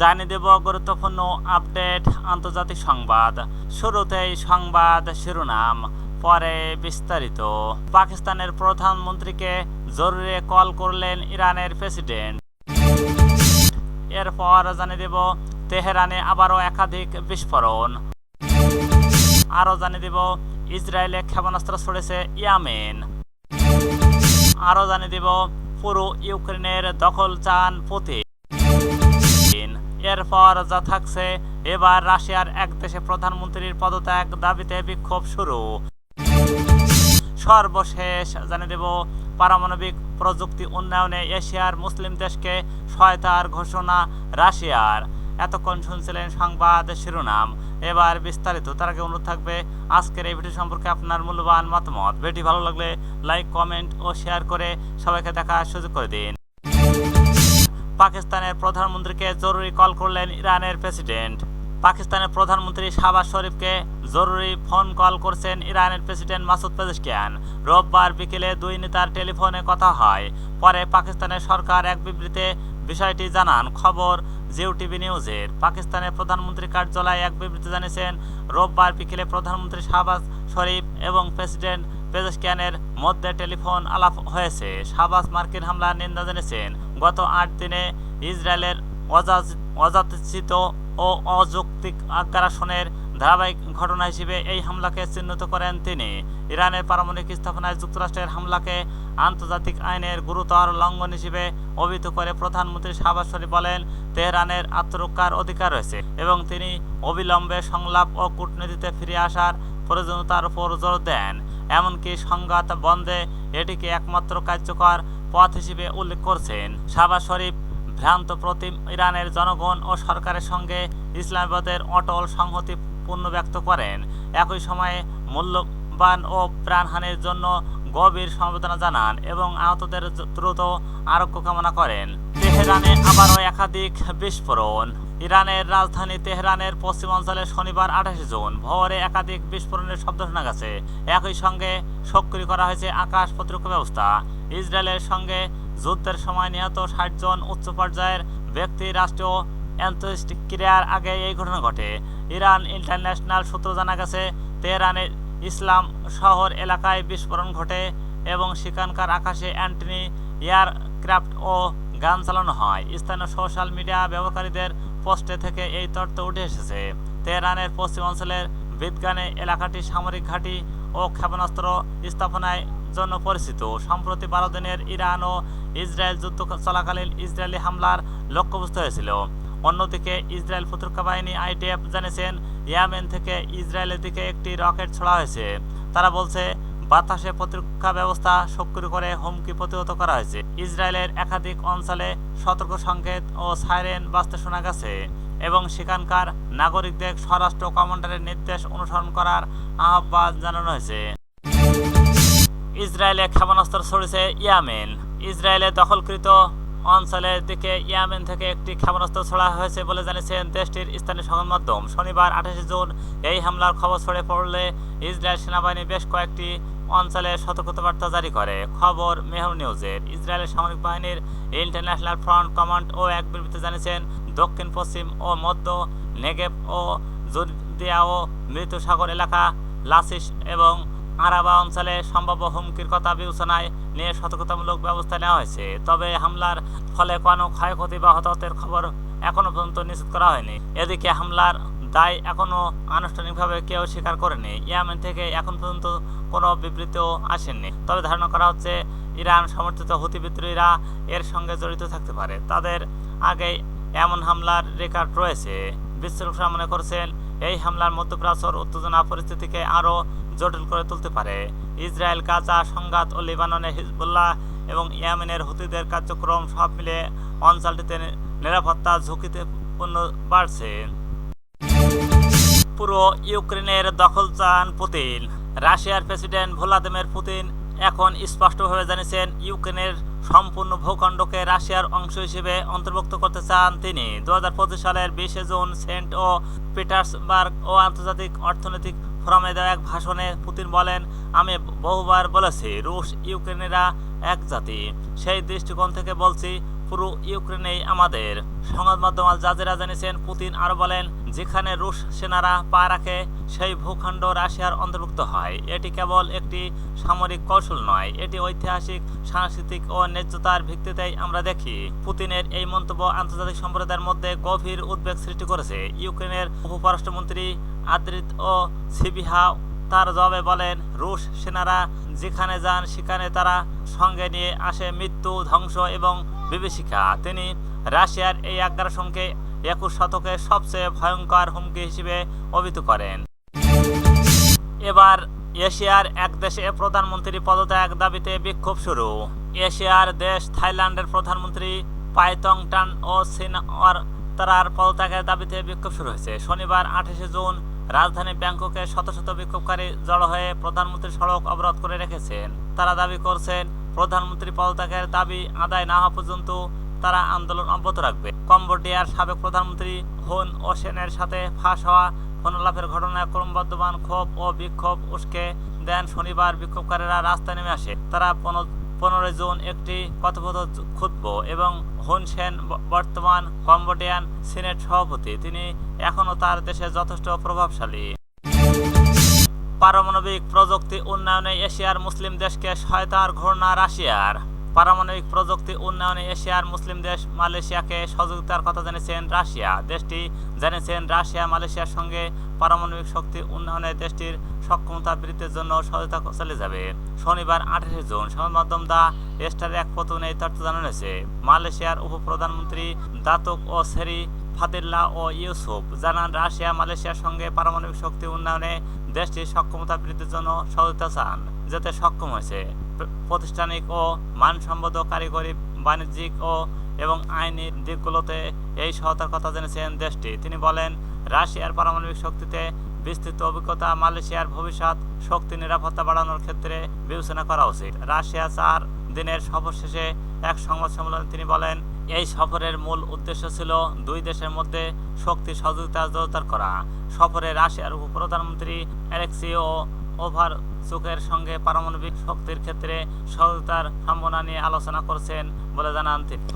জানিয়ে দেব গুরুত্বপূর্ণ আপডেট আন্তর্জাতিক সংবাদ। শুরুতেই সংবাদ শিরোনাম, পরে বিস্তারিত। পাকিস্তানের প্রধানমন্ত্রীকে জরুরি কল করলেন ইরানের প্রেসিডেন্ট। এরপর জানিয়ে দেব তেহরানে আবারও একাধিক বিস্ফোরণ। আরও জানিয়ে দেব ইসরায়েলে ক্ষেপণাস্ত্র ছড়েছে ইয়ামেন। আরও জানিয়ে দেব পুরো ইউক্রেনের দখল চান পুতিন। এরপর যা থাকছে, এবার রাশিয়ার এক দেশে প্রধানমন্ত্রীর পদত্যাগ দাবিতে বিক্ষোভ শুরু। সর্বশেষ জানিয়ে দেব, পারমাণবিক প্রযুক্তি উন্নয়নে এশিয়ার মুসলিম দেশকে সহায়তার ঘোষণা রাশিয়ার। এতক্ষণ শুনছিলেন সংবাদ শিরোনাম। এবার বিস্তারিত, তার আগে অনুরোধ থাকবে, আজকের এই ভিডিও সম্পর্কে আপনার মূল্যবান মতামত। ভিডিও ভালো লাগলে লাইক, কমেন্ট ও শেয়ার করে সবাইকে দেখার সুযোগ করে দিন। পাকিস্তানের প্রধানমন্ত্রীকে জরুরি কল করলেন ইরানের প্রেসিডেন্ট। পাকিস্তানের প্রধানমন্ত্রী শাহবাজ শরীফকে জরুরি ফোন কল করছেন ইরানের প্রেসিডেন্ট মাসুদ পেজেশকিয়ান। রোববার বিকেলে দুই নেতার টেলিফোনে কথা হয়। পরে পাকিস্তানের সরকার এক বিবৃতিতে বিষয়টি জানান। খবর জিও টিভি নিউজের। পাকিস্তানের প্রধানমন্ত্রী কার্যালয়ে এক বিবৃতি জানিয়েছেন, রোববার বিকেলে প্রধানমন্ত্রী শাহবাজ শরীফ এবং প্রেসিডেন্ট পেজেশকিয়ানের মধ্যে টেলিফোন আলাপ হয়েছে। শাহবাজ মার্কিন হামলার নিন্দা জানিয়েছেন, গত আট দিনে ইসরায়েলের অযাচ- অযাচিত ও অযৌক্তিক আগ্রাসনের ধারাবাহিক ঘটনা হিসেবে এই হামলাকে চিহ্নিত করেন তিনি। ইরানের পারমাণবিক স্থাপনায় যুক্তরাষ্ট্রের হামলাকে আন্তর্জাতিক আইনের গুরুতর লঙ্ঘন হিসেবে অভিহিত করে প্রধানমন্ত্রী শাহবাজ শরীফ বলেন, তেহরানের আত্মরক্ষার অধিকার রয়েছে এবং তিনি অবিলম্বে সংলাপ ও কূটনীতিতে ফিরে আসার প্রয়োজনীয়তার উপর জোর দেন। এমনকি সংঘাত বন্ধে এটিকে একমাত্র কার্যকর পথ হিসেবে উল্লেখ করছেন। শাহবাজ শরীফ, ভ্রান্ত প্রতিম ইরানের জনগণ ও সরকারের সঙ্গে ইসলামাবাদের অটল সংহতি পূর্ণ ব্যক্ত করেন। একই সময়ে মূল্যবান ও প্রাণহানির জন্য গভীর সমবেদনা জানান এবং আহতদের দ্রুত আরোগ্য কামনা করেন। তেহরানে আবারও একাধিক বিস্ফোরণ। ইরানের রাজধানী তেহরানের পশ্চিমাঞ্চলে শনিবার আঠাশে জুন ভোরে একাধিক বিস্ফোরণের শব্দ শোনা গেছে। একই সঙ্গে সক্রিয় করা হয়েছে আকাশ প্রতিরক্ষা ব্যবস্থা। ইসরায়েলের সঙ্গে যুদ্ধের সময় নিহত ষাট জন উচ্চ পর্যায়ের ব্যক্তি, রাষ্ট্রীয় ক্রিয়ার আগে এই ঘটনা ঘটে। ইরান ইন্টারন্যাশনাল সূত্র জানা গেছে, তেহরানের ইসলাম শহর এলাকায় বিস্ফোরণ ঘটে এবং সেখানকার আকাশে অ্যান্টনি এয়ারক্রাফট ও গান চালানো হয়। স্থানীয় সোশ্যাল মিডিয়া ব্যবহারকারীদের পোস্টে থেকে এই তথ্য উঠে এসেছে। তেহরানের পশ্চিমাঞ্চলের বিদগানে এলাকাটি সামরিক ঘাঁটি ও ক্ষেপণাস্ত্র স্থাপনায় জন্য পরিচিত সম্প্রতি বারো দিনের ইরান ও ইসরায়েল যুদ্ধ চলাকালীন ইসরায়েলি হামলার লক্ষ্যবস্তু হয়েছিল। অন্যদিকে ইসরায়েল প্রতিরক্ষা বাহিনী আইটিএফ জানিয়েছেন, ইয়ামেন থেকে ইসরায়েলের দিকে একটি রকেট ছোড়া হয়েছে। তারা বলছে বাতাসে প্রতিরক্ষা ব্যবস্থা সক্রিয় করে হুমকি প্রতিহত করা হয়েছে। ইসরায়েলের একাধিক অঞ্চলে সতর্ক সংকেত ও সাইরেন বাজতে শোনা গেছে এবং সেখানকার নাগরিকদের স্বরাষ্ট্র কমান্ডারের নির্দেশ অনুসরণ করার আহ্বান জানানো হয়েছে। ইসরায়েলে ক্ষেপণাস্ত্র ছড়িয়েছে ইয়ামেন। ইসরায়েলে দখলকৃত অঞ্চলের দিকে ইয়ামেন থেকে একটি ক্ষেপণাস্ত্র ছড়া হয়েছে বলে জানিয়েছেন দেশটির স্থানীয় সংবাদ মাধ্যম। শনিবার আঠাশে জুন এই হামলার খবর ছড়ে পড়লে ইসরায়েল সেনাবাহিনী বেশ কয়েকটি অঞ্চলে সতর্কতাবার্তা জারি করে। খবর, মেহর নিউজের। ইসরায়েলের সামরিক বাহিনীর ইন্টারন্যাশনাল ফ্রন্ট কমান্ড ও এক বিবৃতি জানিয়েছেন, দক্ষিণ, পশ্চিম ও মধ্য নেগেব ও জুদিয়া ও মৃত সাগর এলাকা, লাসিস এবং আরাবা অঞ্চলে সম্ভাব্য হুমকির কথা বিবেচনায় নিয়ে সতর্কতামূলক ব্যবস্থা নেওয়া হয়েছে। তবে হামলার ফলে কোনো ক্ষয়ক্ষতি বা হতাহতের খবর এখনও পর্যন্ত নিশ্চিত করা হয়নি। এদিকে হামলার দায় এখনও আনুষ্ঠানিকভাবে কেউ স্বীকার করেনি। ইয়ামেন থেকে এখন পর্যন্ত কোনো বিবৃতিও আসেনি তবে ধারণা করা হচ্ছে, ইরান সমর্থিত হুতি বিদ্রোহীরা এর সঙ্গে জড়িত থাকতে পারে। তাদের আগে এমন হামলার রেকর্ড রয়েছে। বিশ্লেষকরা মনে করছেন, এই হামলার মধ্যপ্রাচ্যর উত্তেজনা পরিস্থিতিকে আরও জটিল করে তুলতে পারে। ইসরায়েল, গাজা সংঘাত ও লিবাননে হিজবুল্লাহ এবং ইয়ামেনের হুতিদের কার্যক্রম সব মিলে অঞ্চলটিতে নিরাপত্তা ঝুঁকিতে পূর্ণ বাড়ছে। পুরো ইউক্রেনের দখল চান পুতিন। রাশিয়ার প্রেসিডেন্ট ভ্লাদিমির পুতিন এখন স্পষ্টভাবে জানিয়েছেন, ইউক্রেনের সম্পূর্ণ ভূখণ্ডকে রাশিয়ার অংশ হিসেবে অন্তর্ভুক্ত করতে চান তিনি। দু হাজার পঁচিশ সালের বিশে জুন সেন্ট ও পিটার্সবার্গ ও আন্তর্জাতিক অর্থনৈতিক ফোরামে দেওয়া এক ভাষণে পুতিন বলেন, আমি বহুবার বলেছি, রুশ ইউক্রেনেরা এক জাতি। সেই দৃষ্টিকোণ থেকে বলছি পুরো ইউক্রেনেই আমাদের। সংবাদ মাধ্যম আল জাজিরা জানিয়েছেন, পুতিন আরও বলেন, যেখানে রুশ সেনারা পা রাখে, সেই ভূখণ্ড রাশিয়ার অন্তর্ভুক্ত হয়। এটি কেবল একটি সামরিক কৌশল নয়, এটি ঐতিহাসিক, সাংস্কৃতিক ও ন্যায্যতার ভিত্তিতেই আমরা দেখি। পুতিনের এই মন্তব্য আন্তর্জাতিক সম্প্রদায়ের মধ্যে গভীর উদ্বেগ সৃষ্টি করেছে। ইউক্রেনের উপপরাষ্ট্রমন্ত্রী আদ্রিত ও সিবিহা তার জবাবে বলেন, রুশ সেনারা যেখানে যান, সেখানে তারা সঙ্গে নিয়ে আসে মৃত্যু, ধ্বংস এবং বিভীষিকা, তিনি রাশিয়ার এই আগ্রাসনকে একুশ শতকের সবচেয়ে ভয়ঙ্কর হুমকি হিসেবে অভিহিত করেন। এবার এশিয়ার এক দেশে প্রধানমন্ত্রী পদত্যাগ দাবিতে বিক্ষোভ শুরু। এশিয়ার দেশ থাইল্যান্ডের প্রধানমন্ত্রী পাইতং টান ও সিনওয়ার তারার পদত্যাগের দাবিতে বিক্ষোভ শুরু হয়েছে। শনিবার আঠাশে জুন রাজধানী ব্যাংককে শত শত বিক্ষোভকারী জড়ো হয়ে প্রধানমন্ত্রী সড়ক অবরোধ করে রেখেছেন। তারা দাবি করছেন প্রধানমন্ত্রী পদত্যাগের দাবি আদায় না হওয়া পর্যন্ত তারা আন্দোলন অব্যাহত রাখবে। কম্বোডিয়ার সাবেক প্রধানমন্ত্রী হুন ওসেনের সাথে ফাঁস হওয়া ফোনলাভের ঘটনায় ক্রমবর্ধমান ক্ষোভ ও বিক্ষোভ উস্কে দেন শনিবার বিক্ষোভকারীরা রাস্তায় নেমে আসে। তারা পনেরোই জুন একটি কথোপকথন খুঁজব এবং হুন সেন বর্তমান কম্বোডিয়ান সিনেট সভাপতি। তিনি এখনও তার দেশে যথেষ্ট প্রভাবশালী। পারমাণবিক প্রযুক্তি উন্নয়নে এশিয়ার মুসলিম দেশকে সহায়তার ঘোষণা রাশিয়ার। পারমাণবিক প্রযুক্তি উন্নয়নে এশিয়ার মুসলিম দেশ মালয়েশিয়াকে সহযোগিতার কথা জানিয়েছেন রাশিয়া। দেশটি জানিয়েছেন রাশিয়া, মালয়েশিয়ার সঙ্গে পারমাণবিক শক্তি উন্নয়নে দেশটির সক্ষমতা বৃদ্ধির জন্য সহায়তা চালিয়ে যাবে। শনিবার আঠাশে জুন সংবাদ মাধ্যম দা স্টার এক প্রতিবেদনে এই তথ্য জানানো হয়েছে মালয়েশিয়ার উপপ্রধানমন্ত্রী দাতুক ও সেরি ফাদিল্লা ও ইউসুফ। জানান, রাশিয়া, মালয়েশিয়ার সঙ্গে পারমাণবিক শক্তি উন্নয়নে দেশটির সক্ষমতা বৃদ্ধির জন্য সহায়তা চান, যেতে সক্ষম হয়েছে। প্র- প্রাতিষ্ঠানিক ও মানসম্মত কারিগরি, বাণিজ্যিক ও, এবং আইনি দিকগুলোতে এই সহায়তার কথা জেনেছেন দেশটি। তিনি বলেন, রাশিয়ার পারমাণবিক শক্তিতে বিস্তৃত অভিজ্ঞতা মালয়েশিয়ার ভবিষ্যৎ শক্তি নিরাপত্তা বাড়ানোর ক্ষেত্রে বিবেচনা করা উচিত। রাশিয়া চার দিনের সফর শেষে এক সংবাদ সম্মেলনে তিনি বলেন এই সফরের মূল উদ্দেশ্য ছিল দুই দেশের মধ্যে শক্তি, সহযোগিতা জোরদার করা। সফরে রাশিয়ার উপপ্রধানমন্ত্রী অ্যালেক্সিও ওভার চুকের সঙ্গে পারমাণবিক শক্তির ক্ষেত্রে সহযোগিতার সম্ভাবনা নিয়ে আলোচনা করছেন বলে জানান তিনি।